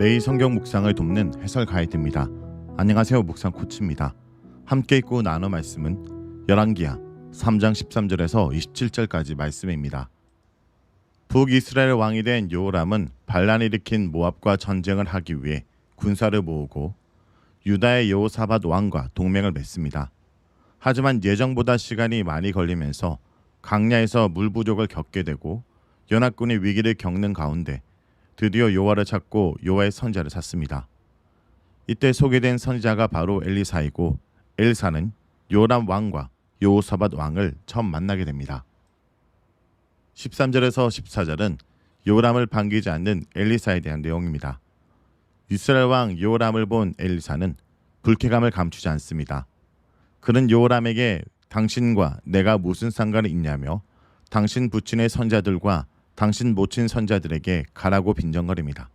매일 성경 묵상을 돕는 해설 가이드입니다. 안녕하세요. 묵상 코치입니다. 함께 읽고 나눠 말씀은 열왕기하 3장 13절에서 27절까지 말씀입니다. 북이스라엘 왕이 된 요람은 반란을 일으킨 모압과 전쟁을 하기 위해 군사를 모으고 유다의 여호사밧 왕과 동맹을 맺습니다. 하지만 예정보다 시간이 많이 걸리면서 강야에서 물 부족을 겪게 되고 연합군이 위기를 겪는 가운데 드디어 요하를 찾고 요하의 선자를 찾습니다. 이때 소개된 선지자가 바로 엘리사이고 엘사는 요람 왕과 요사밧 왕을 처음 만나게 됩니다. 13절에서 14절은 요람을 반기지 않는 엘리사에 대한 내용입니다. 이스라엘 왕 요람을 본 엘리사는 불쾌감을 감추지 않습니다. 그는 요람에게 당신과 내가 무슨 상관이 있냐며 당신 부친의 선자들과 당신 모친 선자들에게 가라고 빈정거립니다.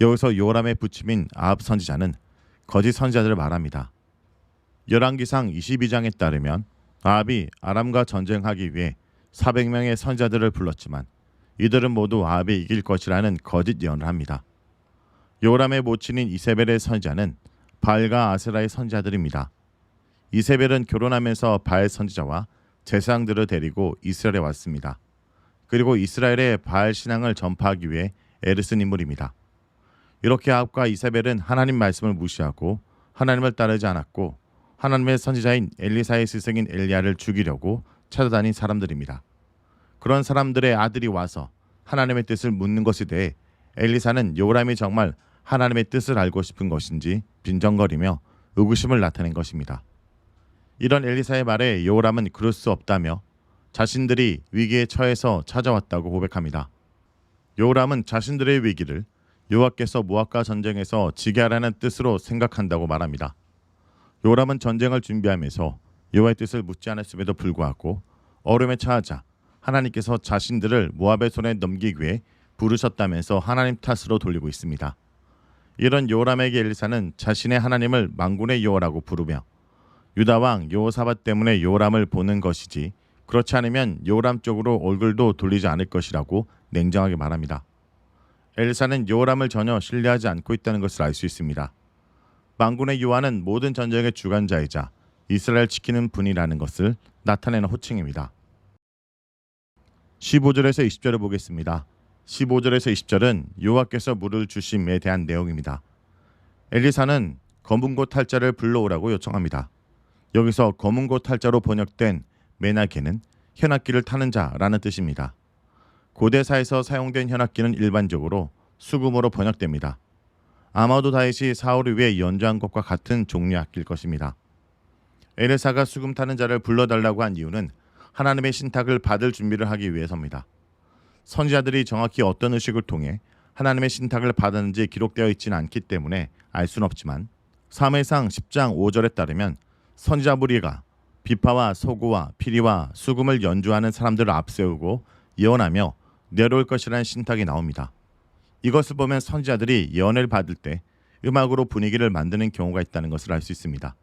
여기서 요람의 부침인 아합 선지자는 거짓 선지자들을 말합니다. 열왕기상 22장에 따르면 아합이 아람과 전쟁하기 위해 400명의 선자들을 불렀지만 이들은 모두 아합이 이길 것이라는 거짓 예언을 합니다. 요람의 모친인 이세벨의 선지자는 바알과 아세라의 선지자들입니다. 이세벨은 결혼하면서 바알 선지자와 제사장들을 데리고 이스라엘에 왔습니다. 그리고 이스라엘의 바알 신앙을 전파하기 위해 쓴 인물입니다. 이렇게 아합과 이세벨은 하나님 말씀을 무시하고 하나님을 따르지 않았고 하나님의 선지자인 엘리사의 스승인 엘리야를 죽이려고 찾아다닌 사람들입니다. 그런 사람들의 아들이 와서 하나님의 뜻을 묻는 것에 대해 엘리사는 요람이 정말 하나님의 뜻을 알고 싶은 것인지 빈정거리며 의구심을 나타낸 것입니다. 이런 엘리사의 말에 요람은 그럴 수 없다며 자신들이 위기에 처해서 찾아왔다고 고백합니다. 요람은 자신들의 위기를 여호와께서 모압과 전쟁에서 지게 하라는 뜻으로 생각한다고 말합니다. 요람은 전쟁을 준비하면서 여호와의 뜻을 묻지 않았음에도 불구하고 어려움에 처하자 하나님께서 자신들을 모압의 손에 넘기기 위해 부르셨다면서 하나님 탓으로 돌리고 있습니다. 이런 요람에게 엘리사는 자신의 하나님을 망군의 여호라고 부르며 유다 왕 여호사밧 때문에 요람을 보는 것이지 그렇지 않으면 요람 쪽으로 얼굴도 돌리지 않을 것이라고 냉정하게 말합니다. 엘사는 요람을 전혀 신뢰하지 않고 있다는 것을 알 수 있습니다. 망군의 요한은 모든 전쟁의 주관자이자 이스라엘 지키는 분이라는 것을 나타내는 호칭입니다. 15절에서 20절을 보겠습니다. 15절에서 20절은 여호와께서 물을 주심에 대한 내용입니다. 엘리사는 검은 고 탈자를 불러오라고 요청합니다. 여기서 검은 고 탈자로 번역된 메나게는 현악기를 타는 자라는 뜻입니다. 고대사에서 사용된 현악기는 일반적으로 수금으로 번역됩니다. 아마도 다윗이 사울을 위해 연주한 것과 같은 종류 악기일 것입니다. 에르사가 수금 타는 자를 불러달라고 한 이유는 하나님의 신탁을 받을 준비를 하기 위해서입니다. 선지자들이 정확히 어떤 의식을 통해 하나님의 신탁을 받았는지 기록되어 있지는 않기 때문에 알 수는 없지만 사무엘상 10장 5절에 따르면 선지자 무리가 비파와 소고와 피리와 수금을 연주하는 사람들을 앞세우고 예언하며 내려올 것이라는 신탁이 나옵니다. 이것을 보면 선지자들이 예언을 받을 때 음악으로 분위기를 만드는 경우가 있다는 것을 알 수 있습니다.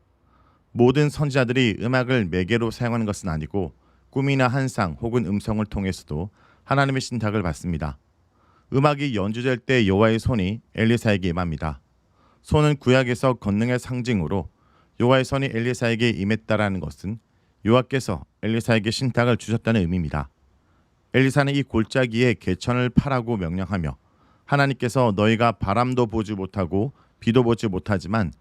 모든 선지자들이 음악을 매개로 사용하는 것은 아니고 꿈이나 한상 혹은 음성을 통해서도 하나님의 신탁을 받습니다. 음악이 연주될 때 여호와의 손이 엘리사에게 임합니다. 손은 구약에서 권능의 상징으로 여호와의 손이 엘리사에게 임했다라는 것은 여호와께서 엘리사에게 신탁을 주셨다는 의미입니다. 엘리사는 이 골짜기에 개천을 파라고 명령하며 하나님께서 너희가 바람도 보지 못하고 비도 보지 못하지만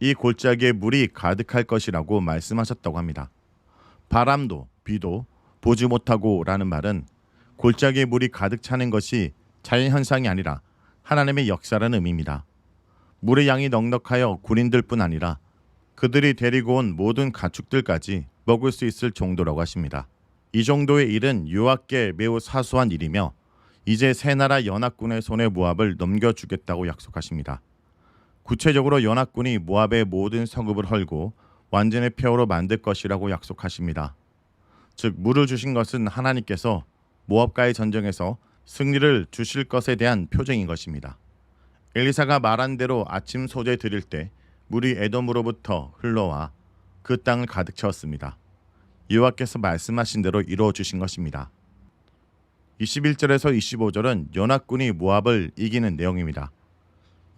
이 골짜기에 물이 가득할 것이라고 말씀하셨다고 합니다. 바람도 비도 보지 못하고라는 말은 골짜기에 물이 가득 차는 것이 자연 현상이 아니라 하나님의 역사라는 의미입니다. 물의 양이 넉넉하여 군인들뿐 아니라 그들이 데리고 온 모든 가축들까지 먹을 수 있을 정도라고 하십니다. 이 정도의 일은 유학계 매우 사소한 일이며 이제 세 나라 연합군의 손에 모압을 넘겨주겠다고 약속하십니다. 구체적으로 연합군이 모압의 모든 성읍을 헐고 완전의 폐허로 만들 것이라고 약속하십니다. 즉 물을 주신 것은 하나님께서 모압과의 전쟁에서 승리를 주실 것에 대한 표징인 것입니다. 엘리사가 말한 대로 아침 소재 드릴 때 물이 에돔으로부터 흘러와 그 땅을 가득 채웠습니다. 여호와께서 말씀하신 대로 이루어 주신 것입니다. 21절에서 25절은 연합군이 모압을 이기는 내용입니다.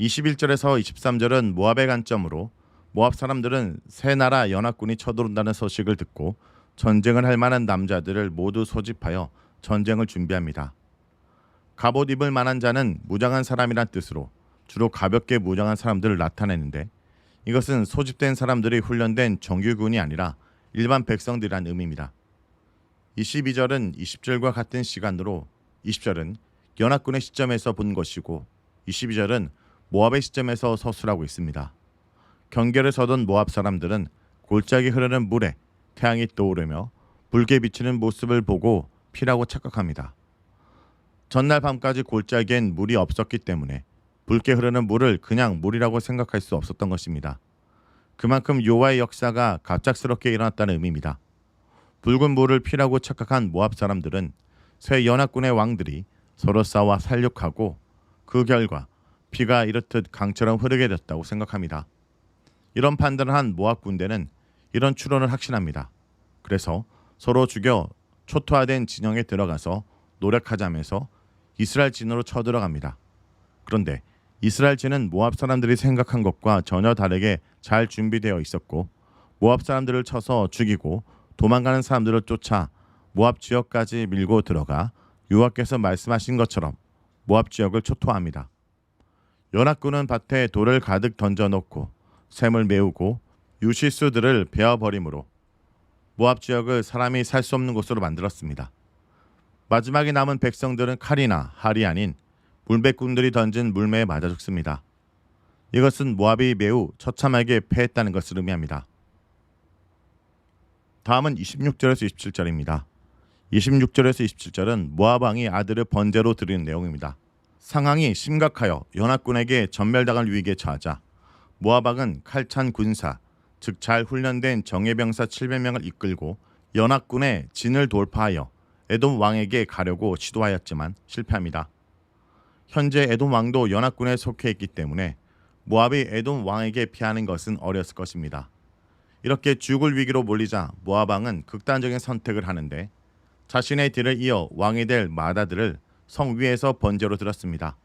21절에서 23절은 모압의 관점으로 모압 사람들은 새 나라 연합군이 쳐들어온다는 소식을 듣고 전쟁을 할 만한 남자들을 모두 소집하여 전쟁을 준비합니다. 갑옷 입을 만한 자는 무장한 사람이란 뜻으로 주로 가볍게 무장한 사람들을 나타내는데 이것은 소집된 사람들이 훈련된 정규군이 아니라 일반 백성들이란 의미입니다. 22절은 20절과 같은 시간으로 20절은 연합군의 시점에서 본 것이고 22절은 모압의 시점에서 서술하고 있습니다. 경계를 서던 모압 사람들은 골짜기 흐르는 물에 태양이 떠오르며 붉게 비치는 모습을 보고 피라고 착각합니다. 전날 밤까지 골짜기엔 물이 없었기 때문에 붉게 흐르는 물을 그냥 물이라고 생각할 수 없었던 것입니다. 그만큼 요하의 역사가 갑작스럽게 일어났다는 의미입니다. 붉은 물을 피라고 착각한 모압 사람들은 새 연합군의 왕들이 서로 싸워 살육하고 그 결과 피가 이렇듯 강처럼 흐르게 됐다고 생각합니다. 이런 판단을 한 모압 군대는 이런 추론을 확신합니다. 그래서 서로 죽여 초토화된 진영에 들어가서 노력하자면서 이스라엘 진으로 쳐들어갑니다. 그런데 이스라엘 진은 모압 사람들이 생각한 것과 전혀 다르게 잘 준비되어 있었고 모압 사람들을 쳐서 죽이고 도망가는 사람들을 쫓아 모압 지역까지 밀고 들어가 여호와께서 말씀하신 것처럼 모압 지역을 초토화합니다. 연합군은 밭에 돌을 가득 던져놓고 샘을 메우고 유실수들을 베어버림으로 모압 지역을 사람이 살 수 없는 곳으로 만들었습니다. 마지막에 남은 백성들은 칼이나 할이 아닌 물백꾼들이 던진 물매에 맞아 죽습니다. 이것은 모압이 매우 처참하게 패했다는 것을 의미합니다. 다음은 26절에서 27절입니다. 26절에서 27절은 모압 왕이 아들을 번제로 드리는 내용입니다. 상황이 심각하여 연합군에게 전멸당할 위기에 처하자 모압 왕은 칼찬 군사, 즉 잘 훈련된 정예병사 700명을 이끌고 연합군의 진을 돌파하여 에돔 왕에게 가려고 시도하였지만 실패합니다. 현재 에돔 왕도 연합군에 속해 있기 때문에 모압이 에돔 왕에게 피하는 것은 어려웠을 것입니다. 이렇게 죽을 위기로 몰리자 모압 왕은 극단적인 선택을 하는데 자신의 뒤를 이어 왕이 될 마다들을 성 위에서 번제로 들었습니다.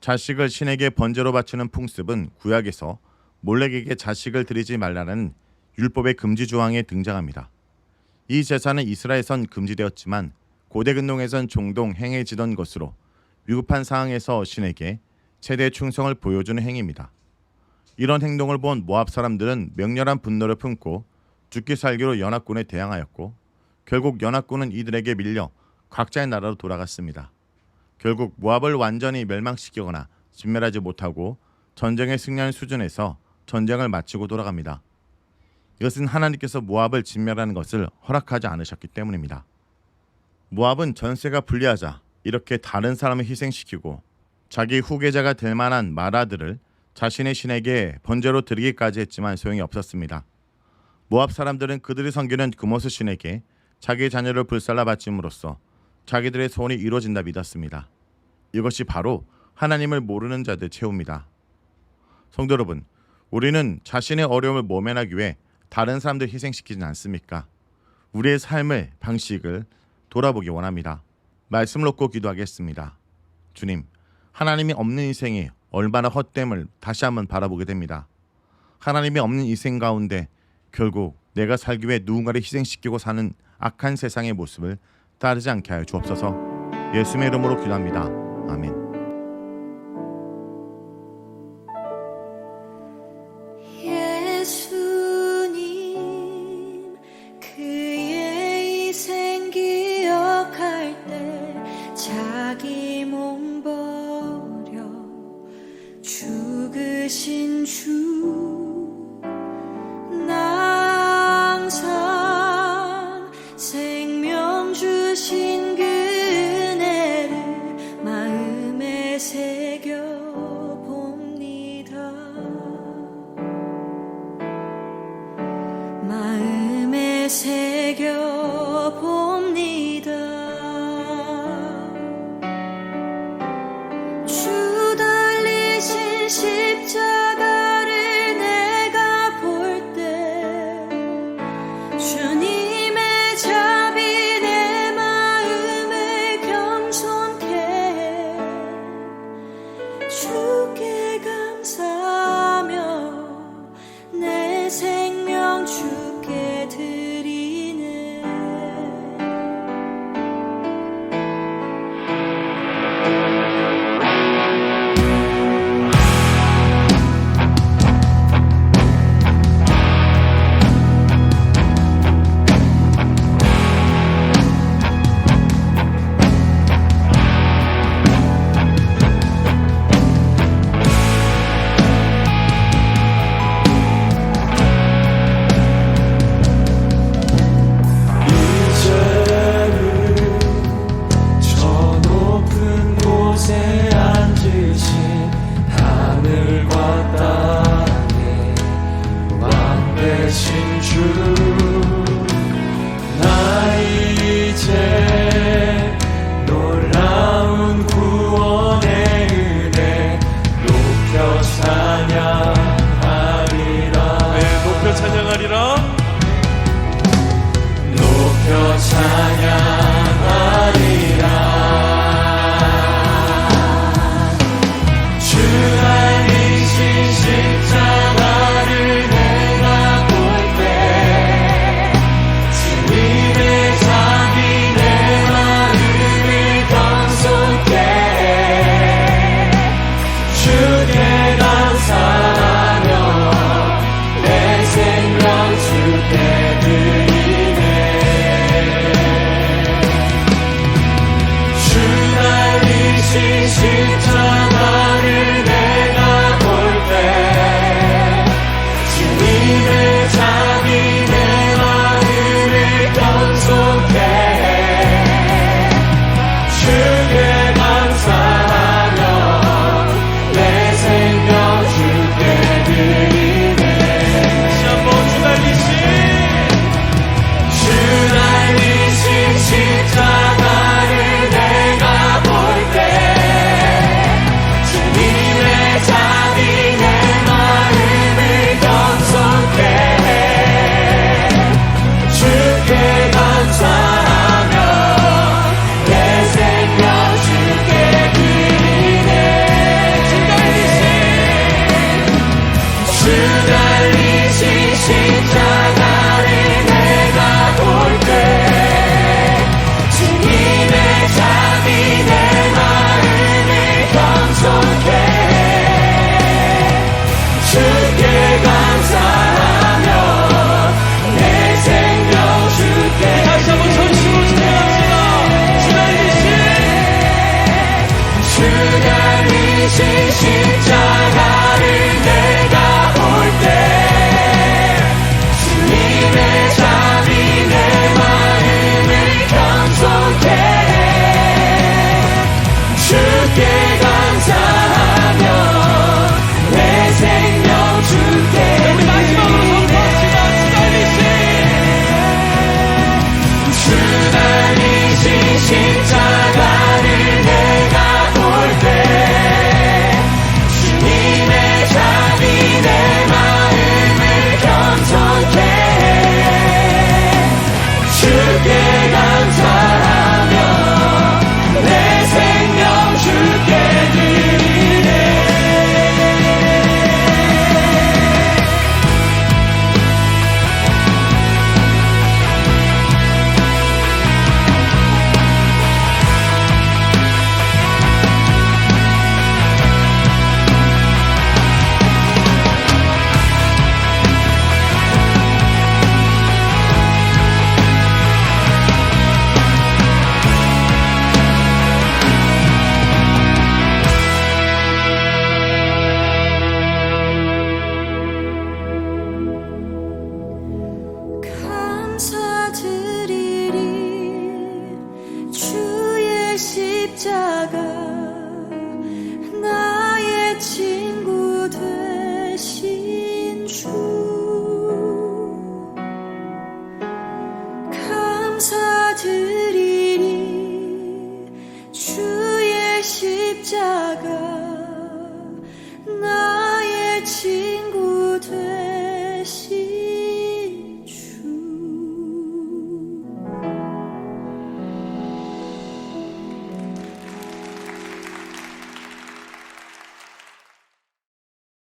자식을 신에게 번제로 바치는 풍습은 구약에서 몰렉에게 자식을 드리지 말라는 율법의 금지 조항에 등장합니다. 이 제사는 이스라엘선 금지되었지만 고대 근동에선 종종 행해지던 것으로 위급한 상황에서 신에게 최대 충성을 보여주는 행위입니다. 이런 행동을 본 모압 사람들은 맹렬한 분노를 품고 죽기 살기로 연합군에 대항하였고 결국 연합군은 이들에게 밀려 각자의 나라로 돌아갔습니다. 결국 모압을 완전히 멸망시키거나 진멸하지 못하고 전쟁에 승리한 수준에서 전쟁을 마치고 돌아갑니다. 이것은 하나님께서 모압을 진멸하는 것을 허락하지 않으셨기 때문입니다. 모압은 전세가 불리하자 이렇게 다른 사람을 희생시키고 자기 후계자가 될 만한 마라들을 자신의 신에게 번제로 드리기까지 했지만 소용이 없었습니다. 모압 사람들은 그들이 섬기는 금오스 신에게 자기 자녀를 불살라 바침으로써 자기들의 소원이 이루어진다 믿었습니다. 이것이 바로 하나님을 모르는 자들 채웁니다. 성도 여러분, 우리는 자신의 어려움을 모면하기 위해 다른 사람들 희생시키진 않습니까? 우리의 삶의 방식을 돌아보기 원합니다. 말씀을 놓고 기도하겠습니다. 주님, 하나님이 없는 인생이 얼마나 헛됨을 다시 한번 바라보게 됩니다. 하나님이 없는 인생 가운데 결국 내가 살기 위해 누군가를 희생시키고 사는 악한 세상의 모습을 따르지 않게 하여 주옵소서. 예수의 이름으로 기도합니다. 아멘.